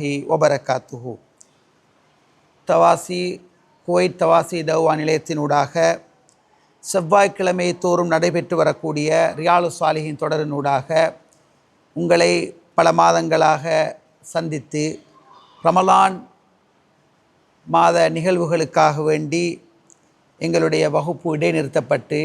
வரஹமத்துல்லாஹி வபரகாத்துஹு தவாசி குவைத் தவாசி தௌவா நிலையத்தினூடாக செவ்வாய்க்கிழமை தோறும் நடைபெற்று வரக்கூடிய ரியாலு சாலிஹின் தொடரினூடாக உங்களை பல மாதங்களாக சந்தித்து ரமலான் மாத நிகழ்வுகளுக்காக வேண்டி எங்களுடைய வகுப்பு இடைநிறுத்தப்பட்டு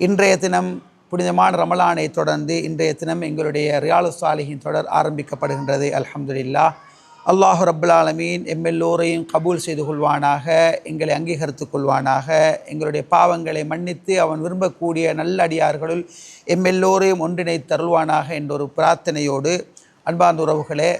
இன்றைய தினம் புனிதமான ரமலானை தொடர்ந்து இன்றைய தினம் எங்களுடைய ரியாலு சாலிகின் தொடர் ஆரம்பிக்கப்படுகின்றது. அலமதுல்லா அல்லாஹு ரப்புல் ஆலமீன் எம்மெல்லோரையும் கபூல் செய்து கொள்வானாக எங்களை அங்கீகரித்துக் கொள்வானாக எங்களுடைய பாவங்களை மன்னித்து அவன் விரும்பக்கூடிய நல்ல அடியார்களுள் எம்மெல்லோரையும் ஒன்றிணைத்து தருள்வானாக என்ற ஒரு பிரார்த்தனையோடு அன்பார்ந்த உறவுகளே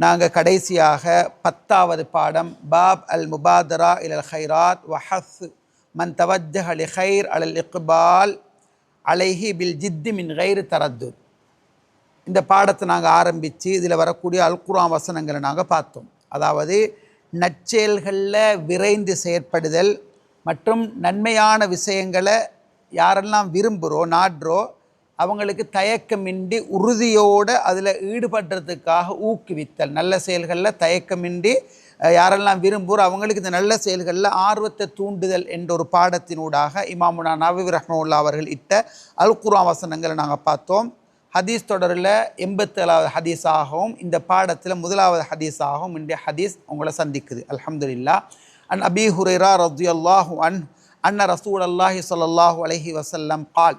நாங்கள் கடைசியாக பத்தாவது பாடம் பாப் அல் முபாதரா இல் ஹைராத் வஹஸ் மன் தவஜ் அலி ஹைர் அலல் இக்பால் அலைஹி பில் ஜித்தி மின் கைரு தரத்து இந்த பாடத்தை நாங்கள் ஆரம்பித்து இதில் வரக்கூடிய அல்குரான் வசனங்களை நாங்கள் பார்த்தோம். அதாவது நற்செயல்களில் விரைந்து செயற்படுதல் மற்றும் நன்மையான விஷயங்களை யாரெல்லாம் விரும்புகிறோ நாடுறோ அவங்களுக்கு தயக்கமின்றி உறுதியோடு அதில் ஈடுபடுறதுக்காக ஊக்குவித்தல். நல்ல செயல்களில் தயக்கமின்றி யாரெல்லாம் விரும்புகிறோ அவங்களுக்கு இந்த நல்ல செயல்களில் ஆர்வத்தை தூண்டுதல் என்ற ஒரு பாடத்தினூடாக இமாமுனா நவீர் ரஹ்மவுல்லா அவர்கள் இட்ட அல் வசனங்களை நாங்கள் பார்த்தோம். ஹதீஸ் தொடரில் எண்பத்தேழாவது ஹதீஸாகவும் இந்த பாடத்தில் முதலாவது ஹதீஸாகவும் இன்றைய ஹதீஸ் உங்களை சந்திக்குது. அலமதுல்லா அன் அபி ஹுரைரா அல்லாஹு அன் அன்ன ரசூல் அல்லாஹி ஸல்லல்லாஹு அலஹி வசல்லம் கால்.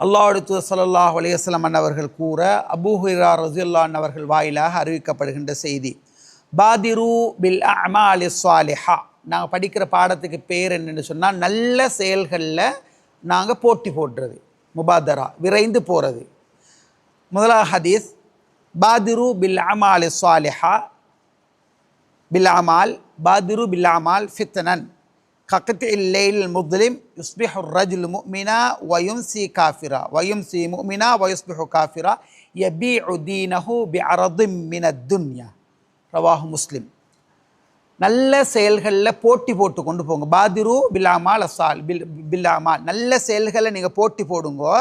அல்லாஹு சொல்லாஹு ஸல்லல்லாஹு அலைஹி அன்னவர்கள் கூற அபூ ஹுரைரா ரலியல்லாஹு அன்ஹு அவர்கள் வாயிலாக அறிவிக்கப்படுகின்ற செய்தி. பாதிரு பில் அமாலி ஸாலிஹா. நாங்கள் படிக்கிற பாடத்துக்கு பேர் என்னென்னு சொன்னால் நல்ல செயல்களில் நாங்கள் போட்டி போடுறது. முபாதரா விரைந்து போகிறது முதலாக ஹதீஸ் பாதிரு பில் அமால் சாலிஹா பில் அமால் பாதிரு பில் அமால் ஃபித்னன் கக்கத் இல்லைல் முஸ்லிம் யுஸ்பிஹு ரஜுல் முமினா வயும்சி காஃபிரா வயும்சி முமினா வயுஸ்பிஹு காஃபிரா யபீ உதீனஹு பி அரதும் மின துன்யா ரவாஹு முஸ்லிம் நல்ல செயல்களில் போட்டி போட்டு கொண்டு போங்க. பாதிரு பில்லாமால் அசால். பில் பில்லாமால் நல்ல செயல்களை நீங்கள் போட்டி போடுங்கோ.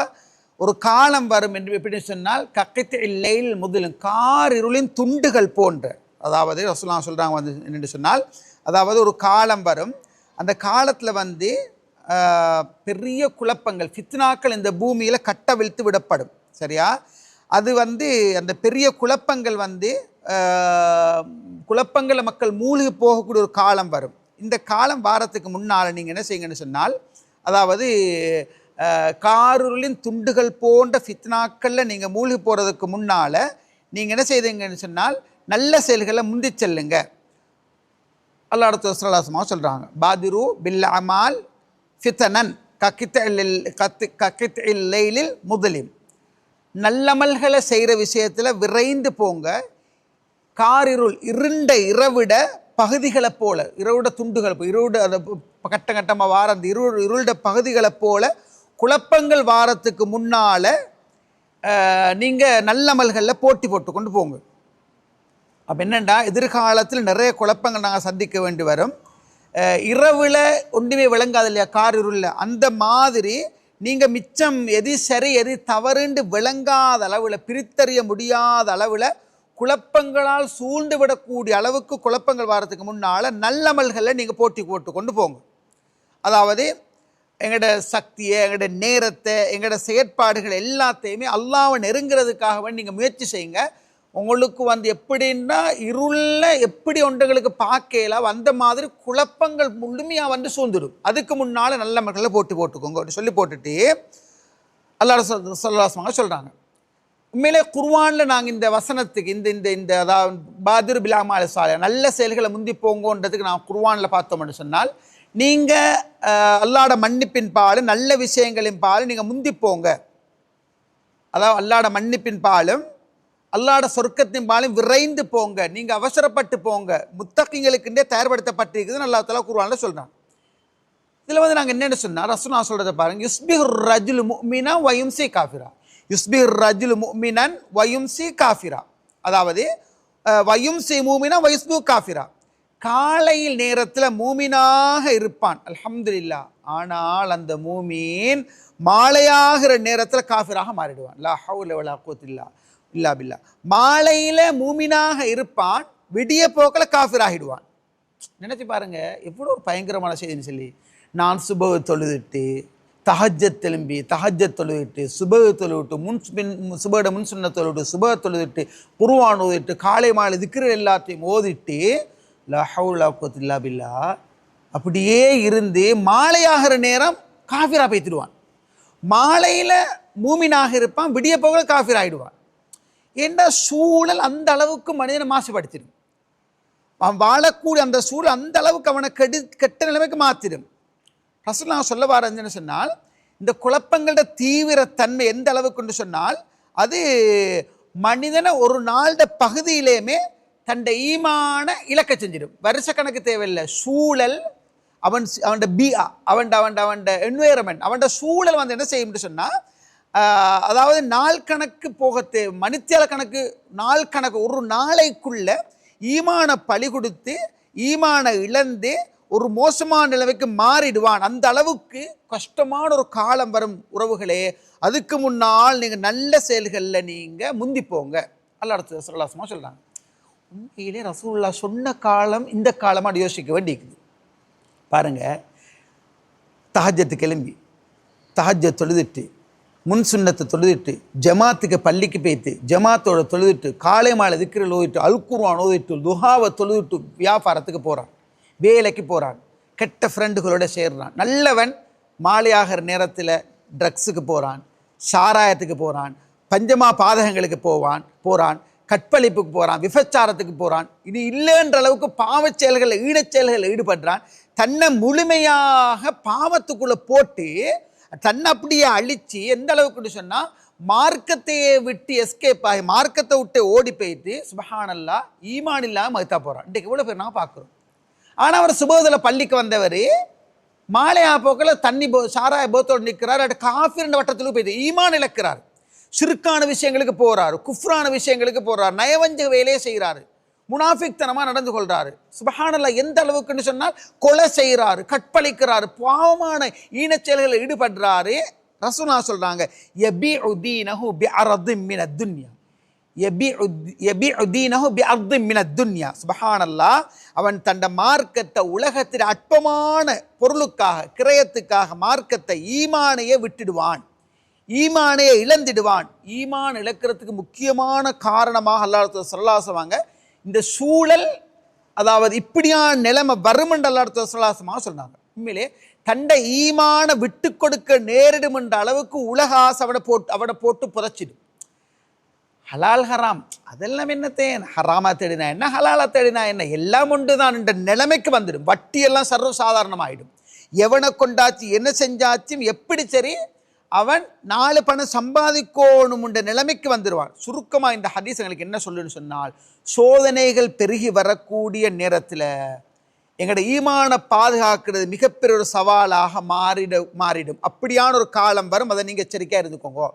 ஒரு காலம் வரும் என்று எப்படி சொன்னால் கக்கித்து இல்லையில் முதலும் கார் இருளின் துண்டுகள் போன்ற. அதாவது ரசூலா சொல்கிறாங்க வந்து என்று சொன்னால் அதாவது ஒரு காலம் வரும். அந்த காலத்தில் வந்து பெரிய குழப்பங்கள் ஃபித்னாக்கள் இந்த பூமியில் கட்டவிழ்த்து விடப்படும். சரியா? அது வந்து அந்த பெரிய குழப்பங்கள் வந்து குழப்பங்களை மக்கள் மூழ்கி போகக்கூடிய ஒரு காலம் வரும். இந்த காலம் வாரத்துக்கு முன்னால் நீங்கள் என்ன செய்யுங்கன்னு சொன்னால் அதாவது காருளின் துண்டுகள் போன்ற ஃபித்னாக்களில் நீங்கள் மூழ்கி போகிறதுக்கு முன்னால் நீங்கள் என்ன செய்தீங்கன்னு சொன்னால் நல்ல செயல்களை முந்தி செல்லுங்க. அல்லாஹ் சொல்கிறாங்க பாதிரு பில் அமால் ஃபித்தனன் கக்கித்த கத்து கக்கித் இல்லைலில் முதலில் நல்லமல்களை செய்கிற விஷயத்தில் விரைந்து போங்க. காரிருள் இருண்ட இரவிட பகுதிகளை போல இரவிட துண்டுகள் இருவிட அந்த கட்ட கட்டமாக வார அந்த இரு இருண்ட பகுதிகளை போல குழப்பங்கள் வாரத்துக்கு முன்னால் நீங்கள் நல்லமல்களில் போட்டி போட்டு கொண்டு போங்க. அப்போ என்னென்னா எதிர்காலத்தில் நிறைய குழப்பங்கள் நாங்கள் சந்திக்க வேண்டி வரும். இரவில் ஒன்றுமே விளங்காது இல்லையா? கார் இருளில் அந்த மாதிரி நீங்கள் மிச்சம் எது சரி எது தவறுண்டு விளங்காத அளவில் பிரித்தறிய முடியாத அளவில் குழப்பங்களால் சூழ்ந்து விடக்கூடிய அளவுக்கு குழப்பங்கள் வரதுக்கு முன்னால் நல்லமல்களை நீங்கள் போட்டி போட்டு கொண்டு போங்க. அதாவது எங்களோட சக்தியை எங்களோட நேரத்தை எங்களோட செயற்பாடுகள் எல்லாத்தையுமே அல்லாவை நெருங்கிறதுக்காக வேண்டி நீங்கள் முயற்சி செய்யுங்க. உங்களுக்கு வந்து எப்படின்னா இருளில் எப்படி ஒன்றுங்களுக்கு பார்க்கல அந்த மாதிரி குழப்பங்கள் முழுமையாக வந்து சூழ்ந்துடும் அதுக்கு முன்னால் நல்ல மக்களை போட்டு போட்டுக்கோங்க. அப்படி சொல்லி போட்டுட்டு அல்லாஹ் சொல்லாசமாக சொல்கிறாங்க உண்மையிலே குர்வானில் நாங்கள் இந்த வசனத்துக்கு இந்த இந்த இந்த அதாவது பாதிர் பிலாமால சாலை நல்ல செயல்களை முந்தி போங்கன்றதுக்கு நான் குர்வானில் பார்த்தோம்னு சொன்னால் நீங்கள் அல்லாட மன்னிப்பின் பாலும் நல்ல விஷயங்களின் பால் நீங்கள் முந்தி போங்க. அதாவது அல்லாட மன்னிப்பின் பாலும் அல்லாட சொர்க்கத்தின் பாலும் விரைந்து போங்க. நீங்கள் அவசரப்பட்டு போங்க. முத்தகிங்களுக்குண்டே தயார்படுத்தப்பட்டிருக்குதுன்னு அல்லா தலா குர்வானில் சொல்கிறாங்க இதில் வந்து நாங்கள் என்னென்னு சொன்னால் ரசுனா சொல்கிறத பாருங்கள் யுஸ்பிஹுர் ரஜுல் மீனா வயும்சி காஃபிரா. யுஸ்பிர் ரஜுல் முக்மினன் வயும்சி காஃபிரா. அதாவது அஹ், வயும்சி மூமினா வயுஸ்பு காஃபிரா. காலையில் நேரத்தில் மூமினாக இருப்பான். அல்ஹம்துலில்லா. ஆனால் அந்த மூமீன் மாலையாகிற நேரத்தில் காஃபிராக மாறிடுவான். லா ஹவுல வலா கூத்தில்லா இல்லா பில்லா. மாலையில் மூமினாக இருப்பான் விடிய போக்கில் காஃபிராகிடுவான். நினச்சி பாருங்கள் எவ்வளோ ஒரு பயங்கரமான செய்தின்னு சொல்லி. நான் சுபவ தொழுதுட்டு தஹஜத் திரும்பி தஹஜத் தொழுதுட்டு சுபக தொழுவிட்டு முன் பின் சுபட முன் சொன்ன தொழுவிட்டு சுபக தொழுதுட்டு குருவான் ஓதிட்டு காலை மாலை திக்கிற எல்லாத்தையும் ஓதிட்டு லஹவுல்லா குத்தில்லா பில்லா அப்படியே இருந்து மாலையாகிற நேரம் காஃபிரா பேத்திடுவான். மாலையில் மூமினாக இருப்பான் விடிய போக காஃபிர் ஆகிடுவான் ஏன்னா சூழல் அந்த அளவுக்கு மனிதனை மாசுபடுத்திடும்? அவன் வாழக்கூடிய அந்த சூழல் அந்த அளவுக்கு அவனை கெடு கெட்ட நிலைமைக்கு மாற்றிடும் ரசூல் நான் சொல்ல வரேன்னு சொன்னால் இந்த குழப்பங்களோட தீவிர தன்மை எந்த அளவுக்குன்னு சொன்னால் அது மனிதனை ஒரு நாளோட பகுதியிலேயுமே தன்னை ஈமான இலக்க செஞ்சிடும். வருஷ கணக்கு தேவையில்லை. சூழல் அவன் அவன் பிஆ அவன் அவன் அவன் என்வைரமெண்ட் அவன் சூழல் வந்து என்ன செய்யும்னு சொன்னால் அதாவது நாள் கணக்கு போக தே மணித்தியால கணக்கு நாள் கணக்கு ஒரு நாளைக்குள்ள ஈமான பழி கொடுத்து ஈமான இழந்து ஒரு மோசமான நிலைமைக்கு மாறிடுவான். அந்த அளவுக்கு கஷ்டமான ஒரு காலம் வரும் உறவுகளே. அதுக்கு முன்னால் நீங்கள் நல்ல செயல்களில் நீங்கள் முந்தி போங்க அல்ல அடுத்து ரசூல்லாசமாக சொல்கிறாங்க உண்மையிலே ரசூல்லா சொன்ன காலம் இந்த காலமாக யோசிக்க வேண்டியிருக்குது. பாருங்கள் தஹஜத்து கிளம்பி தஹஜ தொழுதுட்டு முன் சுண்ணத்தை தொழுதுட்டு ஜமாத்துக்கு பள்ளிக்கு போய்த்து ஜமாத்தோட தொழுதுட்டு காலை மாலை திக்கிற ஓதிட்டு அல்குருவான் ஓதிட்டு துஹாவை தொழுதுட்டு வியாபாரத்துக்கு போகிறான் வேலைக்கு போகிறான் கெட்ட ஃப்ரெண்டுகளோட சேர்றான். நல்லவன் மாலையாகிற நேரத்தில் ட்ரக்ஸுக்கு போகிறான் சாராயத்துக்கு போகிறான் பஞ்சமா பாதகங்களுக்கு போவான் போகிறான் கற்பழிப்புக்கு போகிறான் விபச்சாரத்துக்கு போகிறான் இது இல்லைன்ற அளவுக்கு பாவச் செயல்களில் ஈடச் செயல்களில் ஈடுபடுறான். தன்னை முழுமையாக பாவத்துக்குள்ளே போட்டு தன்னை அப்படியே அழித்து எந்த அளவுக்குன்னு சொன்னால் மார்க்கத்தையே விட்டு எஸ்கேப் ஆகி மார்க்கத்தை விட்டு ஓடி போயிட்டு சுபஹானல்லா ஈமான் இல்லாமல் மகத்தா போகிறான் இன்றைக்கு எவ்வளோ பேர் நான் பார்க்குறோம். ஆனால் அவர் சுபோதில் பள்ளிக்கு வந்தவர் மாலையா போக்கில் தண்ணி போ சாராய போத்தோடு நிற்கிறார் அட் காஃபிர் வட்டத்தில் போயிட்டு ஈமான் இழக்கிறார். சிறுக்கான விஷயங்களுக்கு போகிறாரு குஃப்ரான விஷயங்களுக்கு போகிறார் நயவஞ்ச வேலையை செய்கிறாரு முனாஃபிக்தனமாக நடந்து கொள்கிறாரு சுபஹானல்ல எந்த அளவுக்குன்னு சொன்னால் கொலை செய்கிறாரு கற்பழிக்கிறாரு பாவமான ஈனச்செயல்களில் ஈடுபடுறாரு. ரசூலா சொல்கிறாங்க எபி உதீனஹு பி அரது மின துன்யா. துன்யா சுபஹானல்லா அவன் தண்ட மார்க்கத்தை உலகத்தில் அற்பமான பொருளுக்காக கிரயத்துக்காக மார்க்கத்தை ஈமானையே விட்டுடுவான். ஈமானையே இழந்திடுவான். ஈமான் இழக்கிறதுக்கு முக்கியமான காரணமாக அல்லாஹ் சொல்லாசவாங்க இந்த சூழல் அதாவது இப்படியான நிலைமை வருமென்று அல்லாஹ் சொல்லாசமாக சொன்னாங்க உண்மையிலே தண்டை ஈமான விட்டு கொடுக்க நேரிடும் என்ற அளவுக்கு உலக ஆசை அவனை போட்டு அவனை போட்டு புதைச்சிடும். ஹலால் ஹராம். அதெல்லாம் என்னத்தேன் ஹராமா தேடினா என்ன? ஹலாலா தேடினா என்ன? எல்லாம் உண்டு தான் என்ற நிலைமைக்கு வந்துடும். வட்டியெல்லாம் சர்வ சாதாரணமாயிடும் எவனை கொண்டாச்சு என்ன செஞ்சாச்சும் எப்படி சரி அவன் நாலு பணம் சம்பாதிக்கோணும் என்ற நிலைமைக்கு வந்துடுவான் சுருக்கமாக இந்த ஹதீஸ் எங்களுக்கு என்ன சொல்லுன்னு சொன்னால் சோதனைகள் பெருகி வரக்கூடிய நேரத்தில் எங்களோட ஈமான பாதுகாக்கிறது மிகப்பெரிய ஒரு சவாலாக மாறிட மாறிடும். அப்படியான ஒரு காலம் வரும். அதை நீங்கள் எச்சரிக்கையாக இருந்துக்கோங்க.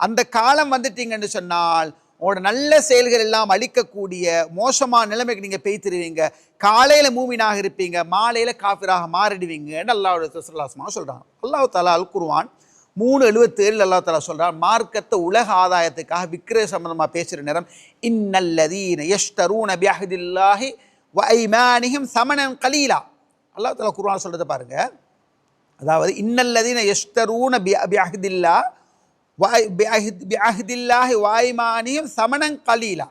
அந்த காலம் வந்துட்டீங்கன்னு சொன்னால் உங்களோட நல்ல செயல்கள் எல்லாம் அழிக்கக்கூடிய மோசமான நிலைமைக்கு நீங்கள் பெய்த்திருவீங்க காலையில் மூமினாக இருப்பீங்க மாலையில் காஃபிராக மாறிடுவீங்கன்னு அல்லாவோட சுசலாசமாக சொல்கிறான் அல்லாஹ் தாலா அல் குருவான் மூணு எழுபத்தேழு அல்லா தலா சொல்கிறான் மார்க்கத்தை உலக ஆதாயத்துக்காக விக்கிரய சம்பந்தமாக பேசுகிற நேரம் இன்னல்லதீன யஷ்டரூன பியஹதில்லாஹி வைமானிகம் சமணன் கலீலா. அல்லா தலா குருவான் சொல்கிறத பாருங்கள் அதாவது இன்னல்லதீன யஷ்டரூன பி பியஹதில்லா வாய் பியஹதில்லாஹி வாய்மானியும் சமணம் கலீலா.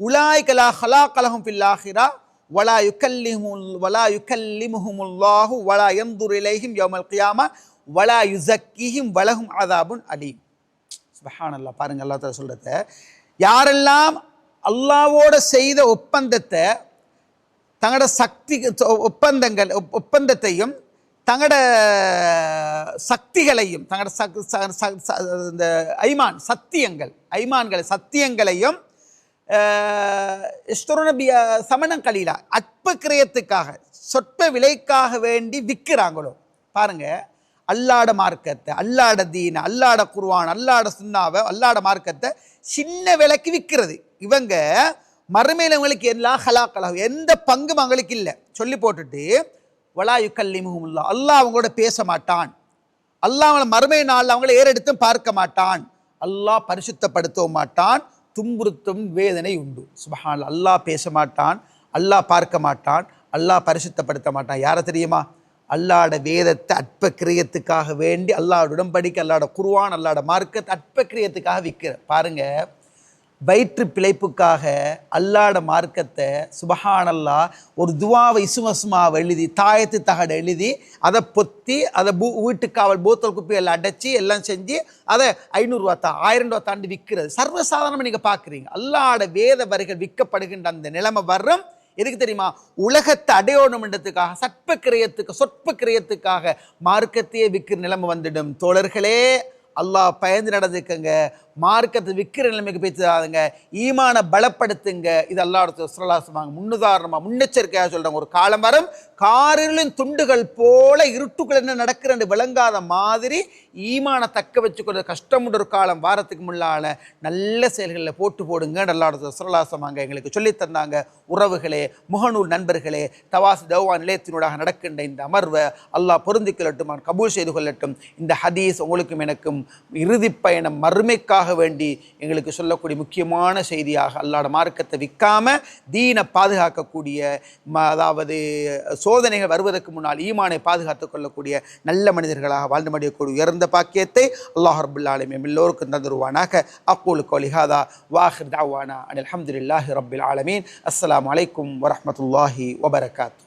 உலாய் கலா ஹலா கலஹம் ஃபில்லாஹிரா வலா யுக்கல்லிமுல் வலா யுக்கல்லிமுஹுமுல்லாஹு வலா எந்தூர் இலைஹிம் யோமல் கியாமா வலா யுசக்கிஹிம் வலகும் அதாபுன் அலீம். சுபஹான் அல்லா பாருங்க அல்லா தலா சொல்கிறத யாரெல்லாம் அல்லாவோட செய்த ஒப்பந்தத்தை தங்களோட சக்தி ஒப்பந்தங்கள் ஒப்பந்தத்தையும் தங்களோட சக்திகளையும் தங்களோட இந்த ஐமான் சத்தியங்கள் ஐமான்கள் சத்தியங்களையும் சமணம் கலீலா அற்ப கிரயத்துக்காக சொற்ப விலைக்காக வேண்டி விற்கிறாங்களோ? பாருங்க அல்லாட மார்க்கத்தை அல்லாட தீன அல்லாட குருவான் அல்லாட சுண்ணாவை அல்லாட மார்க்கத்தை சின்ன விலைக்கு விற்கிறது. இவங்க மறுமையில் அவங்களுக்கு எல்லா ஹலாக்கலாக எந்த பங்கும் அவங்களுக்கு இல்லை. சொல்லி போட்டுட்டு வலாயு கல்லி முகமுல்லா அல்லாஹ் அவங்களோட பேச மாட்டான் அல்லாஹ் அவங்கள மறுமை நாளில் அவங்கள ஏறெடுத்தும் பார்க்க மாட்டான். அல்லாஹ் பரிசுத்தப்படுத்தவும் மாட்டான். துன்புறுத்தும் வேதனை உண்டு. சுபஹான் அல்லாஹ் பேச மாட்டான் அல்லாஹ் பார்க்க மாட்டான். அல்லாஹ் பரிசுத்தப்படுத்த மாட்டான். யாரை தெரியுமா? அல்லாட வேதத்தை அற்ப கிரியத்துக்காக வேண்டி அல்லாட உடம்படிக்கை அல்லாட குருவான் அல்லாட மார்க்கத்தை அற்ப கிரியத்துக்காக விற்கிற பாருங்கள் வயிற்று பிழைப்புக்காக அல்லாட மார்க்கத்தை சுபஹானல்லா ஒரு துவாவை இசுமசுமாவை எழுதி தாயத்து தகடு எழுதி அதை பொத்தி அதை பூ வீட்டுக்காவல் போத்தல் குப்பையில் அடைச்சி எல்லாம் செஞ்சு அதை ஐநூறுரூவா தா ஆயிரம் ரூபா தாண்டி விற்கிறது சர்வசாதாரணமாக நீங்கள் பார்க்குறீங்க அல்லாட வேத வரிகள் விற்கப்படுகின்ற அந்த நிலைமை வரும் எதுக்கு தெரியுமா? உலகத்தை அடையோணுமன்றத்துக்காக சற்ப கிரயத்துக்கு சொற்ப கிரயத்துக்காக மார்க்கத்தையே விற்கிற நிலைமை வந்துடும். தோழர்களே அல்லாஹ் பயந்து நடந்துக்கங்க. மார்க்கத்தை விற்கிற நிலைமைக்கு பேசுதாதுங்க ஈமான பலப்படுத்துங்க. இது அல்லாஹ் சுரலாசமாக முன்னுதாரணமாக முன்னெச்சரிக்கையாக சொல்கிறாங்க ஒரு காலம் வரும் காரிலின் துண்டுகள் போல இருட்டுக்குள்ள என்ன நடக்கிறன்னு விளங்காத மாதிரி ஈமான தக்க வச்சுக்கொள்ள கஷ்டமுள்ள ஒரு காலம் வாரத்துக்கு முன்னால் நல்ல செயல்களில் போட்டு போடுங்க அல்லாஹ் சுரலாசமாங்க எங்களுக்கு சொல்லித் தந்தாங்க. உறவுகளே முகநூல் நண்பர்களே தவாஸ் தௌவா நிலையத்தினூடாக நடக்கின்ற இந்த அமர்வை அல்லாஹ் பொருந்திக்கொள்ளட்டும் கபூல் செய்து கொள்ளட்டும். இந்த ஹதீஸ் உங்களுக்கும் எனக்கும் இறுதி பயணம் மறுமைக்காக வேண்டி எங்களுக்கு சொல்லக்கூடிய முக்கியமான செய்தியாக அல்லாட மார்க்கத்தை விற்காமல் தீனை பாதுகாக்கக்கூடிய ம- அதாவது சோதனைகள் வருவதற்கு முன்னால் ஈமானை பாதுகாத்து கொள்ளக்கூடிய நல்ல மனிதர்களாக வாழ்ந்து முடியக்கூடிய உயர்ந்த பாக்கியத்தை அல்லாஹ் ரபுல்லாலுமே எல்லோருக்கும் தந்துருவானாக. அக்கூலு கோலிஹாதா வாஹிர் தாவானா அனில் அஹமதுல்லாஹி ரபில் ஆலமீன். அஸ்லாம் அலைக்கும் வரமத்துல்லாஹி வபரகாத்து